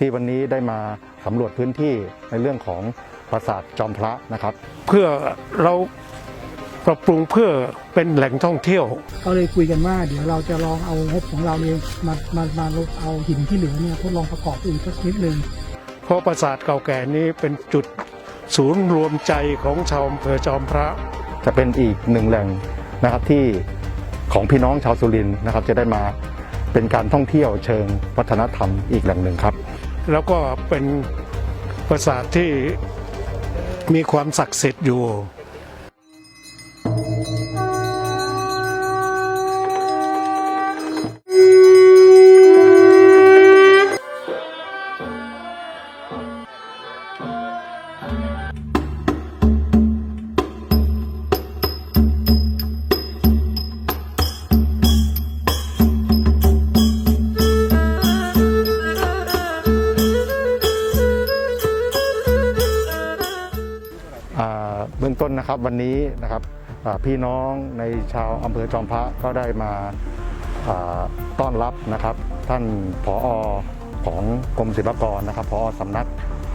ที่วันนี้ได้มาสำรวจพื้นที่ในเรื่องของปราสาทจอมพระนะครับ เพื่อเราปรับปรุงเพื่อเป็นแหล่งท่องเที่ยว ก็เลยคุยกันว่าเดี๋ยวเราจะลองเอางบของเราเนี่ยมามามาเอาหินที่เหลือเนี่ยทดลองประกอบอีกสักนิดหนึ่งเพราะปราสาทเก่าแก่นี้เป็นจุดศูนย์รวมใจของชาวอำเภอจอมพระ จะเป็นอีกหนึ่งแหล่งนะครับที่ของพี่น้องชาวสุรินทร์นะครับ จะได้มาเป็นการท่องเที่ยวเชิงวัฒนธรรมอีกแหล่งหนึ่งครับ แล้วก็เป็นปราสาทที่มีความศักดิ์สิทธิ์อยู่ ต้นนะครับวันนี้นะครับพี่น้องในชาวอำเภอจอมพระก็ได้มาต้อนรับนะครับ ท่านผอของกรมศิลปากรนะครับผอสำนัก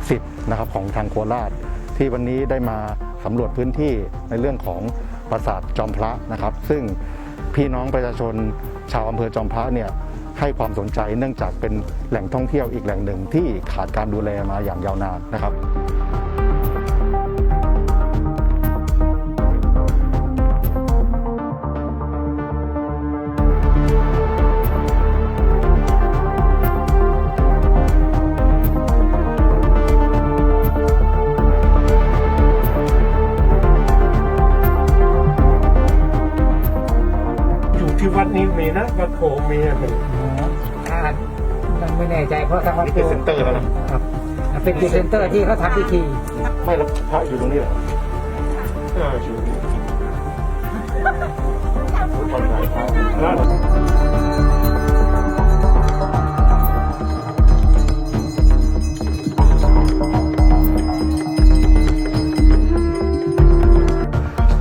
สิทธิ์นะครับของทางโคราช ที่วันนี้ได้มาสำรวจพื้นที่ในเรื่องของปราสาทจอมพระนะครับ ซึ่งพี่น้องประชาชนชาวอำเภอจอมพระเนี่ยให้ความสนใจเนื่องจากเป็นแหล่งท่องเที่ยวอีกแหล่งหนึ่งที่ขาดการดูแลมาอย่างยาวนานนะครับ วัดนี้มีนะวัดโขงมีอะไร อ่ามันไม่แน่ใจเพราะทางวัดนี่เป็นเซ็นเตอร์แล้วนะ ครับเป็นพรีเซนเตอร์ที่เขาทำพิธีไม่แล้วพระอยู่ตรงนี้เหรออ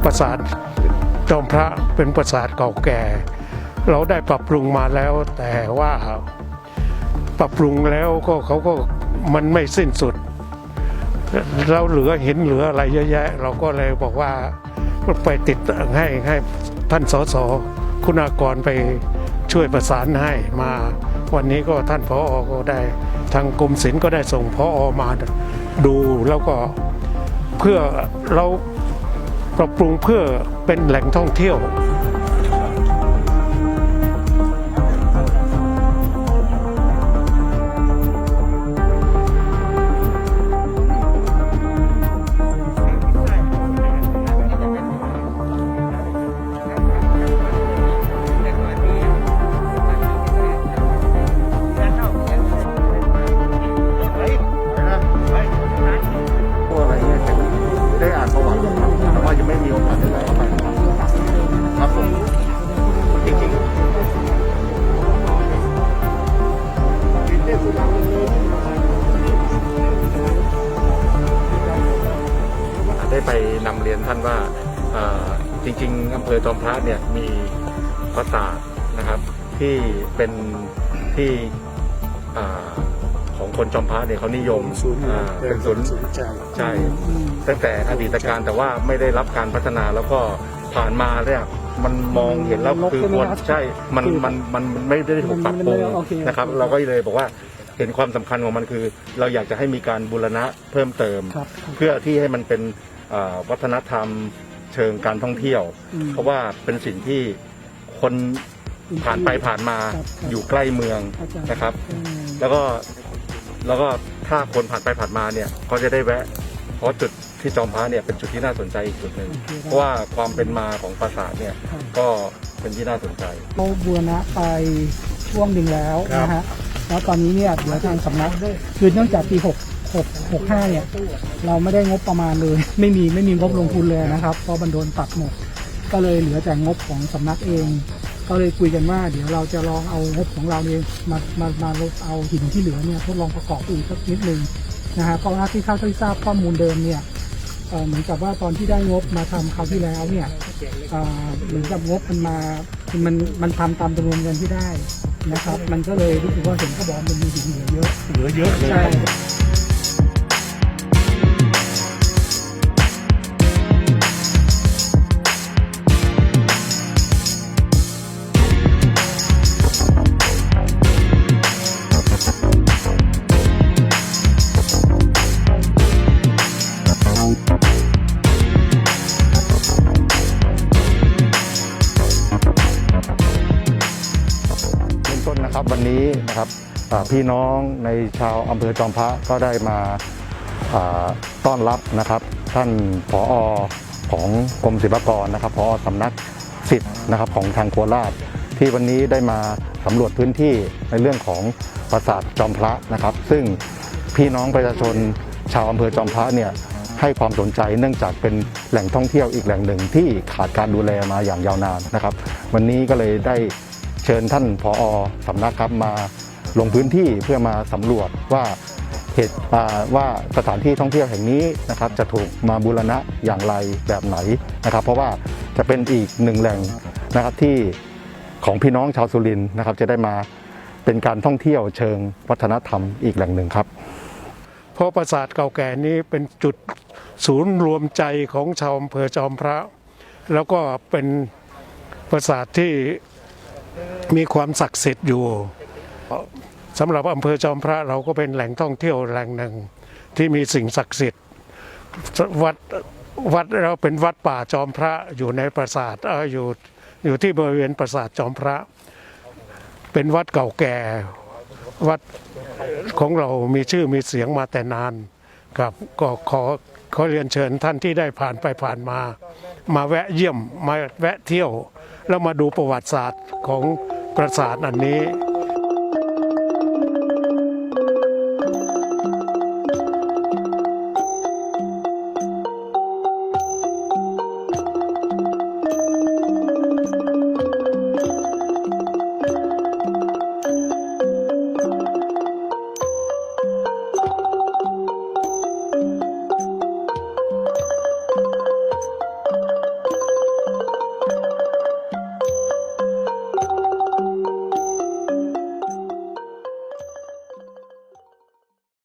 ปราสาทจอมพระเป็นปราสาทเก่าแก่ เราได้ปรับปรุงมาแล้ว แต่ว่าปรับปรุงแล้วก็เขาก็มันไม่สิ้นสุด เราเหลือเห็นเหลืออะไรเยอะแยะ เราก็เลยบอกว่าไปติดให้ให้ท่านสสคุณากรไปช่วยประสานให้มาวันนี้ก็ท่านพออก็ได้ ทางกรมศิลป์ก็ได้ส่งพออมาดูแล้วก็เพื่อเราปรับปรุงเพื่อเป็นแหล่งท่องเที่ยว นำเรียนท่านว่าเอ่อจริงๆอำเภอจอมพระเนี่ยมีปราสาทนะครับ ที่เป็นที่อ่าของคนจอมพระเนี่ยเขานิยมอ่าเป็นศูนย์ใช่ตั้งแต่อดีตการแต่ว่าไม่ได้รับการพัฒนาแล้วก็ผ่านมาเนี่ยมันมองเห็นแล้วรกคือใช่ไหมควรครับใช่มันมันมันมันไม่ได้ถูกปรับปรุงมันไม่โอเคนะครับ เราก็เลยบอกว่าเห็นความสำคัญของมันคือ เราอยากจะให้มีการบูรณะเพิ่มเติมครับเพื่อที่ให้มันเป็นอ่า วัฒนธรรมเชิงการท่องเที่ยวอืมเพราะว่าเป็นสิ่งที่คนผ่านไปผ่านมาครับครับอยู่ใกล้เมืองเข้าใจนะครับอืมแล้วก็แล้วก็ถ้าคนผ่านไปผ่านมาเนี่ยก็จะได้แวะ เพราะจุดที่จอมพระเนี่ยเป็นจุดที่น่าสนใจอีกจุดหนึ่งโอเคครับเพราะว่าความเป็นมาของปราสาทเนี่ยครับก็เป็นที่น่าสนใจเขาบูรณะไปช่วงหนึ่งแล้วนะฮะแล้วตอนนี้เนี่ยเดี๋ยวทางสำนักคือเนื่องจากปี6 6 6 5 เนี่ย เราไม่ได้งบประมาณเลย ไม่มีไม่มีงบลงทุนเลยนะครับเพราะมันโดนตัดหมด ก็เลยเหลือแต่งบของสำนักเอง ก็เลยคุยกันว่า เดี๋ยวเราจะลองเอางบของเราเนี่ยมามามาเอาหินที่เหลือเนี่ยทดลองประกอบอีกสักนิดหนึ่งนะฮะเพราะว่าที่เข้าที่ทราบข้อมูลเดิมเนี่ยเอ่อเหมือนกับว่าตอนที่ได้งบมาทำคราวที่แล้วเนี่ยอ่าเหมือนกับงบมันมาคือมันมันทำตามจำนวนเงินที่ได้นะครับ มันก็เลยรู้สึกว่าเห็นเขาบอกมันมีหินเหลือเยอะเหลือเยอะเลยใช่ วันนี้นะครับพี่น้องในชาวอำเภอจอมพระก็ได้มาต้อนรับนะครับ ท่านผอของกรมศิลปากรนะครับผอสำนักสิทธิ์นะครับของทางโคราช ที่วันนี้ได้มาสำรวจพื้นที่ในเรื่องของปราสาทจอมพระนะครับ ซึ่งพี่น้องประชาชนชาวอำเภอจอมพระเนี่ยให้ความสนใจเนื่องจากเป็นแหล่งท่องเที่ยวอีกแหล่งหนึ่งที่ขาดการดูแลมาอย่างยาวนานนะครับ วันนี้ก็เลยได้ เชิญท่านผอสำนักครับมาลงพื้นที่เพื่อมาสำรวจว่าเหตุว่าสถานที่ท่องเที่ยวแห่งนี้นะครับจะถูกมาบูรณะอย่างไรแบบไหนนะครับ เพราะว่าจะเป็นอีกหนึ่งแหล่งนะครับที่ของพี่น้องชาวสุรินทร์นะครับ จะได้มาเป็นการท่องเที่ยวเชิงวัฒนธรรมอีกแหล่งหนึ่งครับ เพราะปราสาทเก่าแก่นี้เป็นจุดศูนย์รวมใจของชาวอำเภอจอมพระ แล้วก็เป็นปราสาทที่ มีความศักดิ์สิทธิ์อยู่สำหรับอำเภอจอมพระเราก็เป็นแหล่งท่องเที่ยวแหล่งหนึ่งที่มีสิ่งศักดิ์สิทธิ์วัดวัดเราเป็นวัดป่าจอมพระอยู่ในปราสาทเอ่ออยู่อยู่ที่บริเวณปราสาทจอมพระ เป็นวัดเก่าแก่วัดของเรามีชื่อมีเสียงมาแต่นานครับก็ขอ ขอเรียนเชิญท่านที่ได้ผ่านไปผ่านมา มาแวะเยี่ยมมาแวะเที่ยว แล้วมาดูประวัติศาสตร์ของปราสาทอันนี้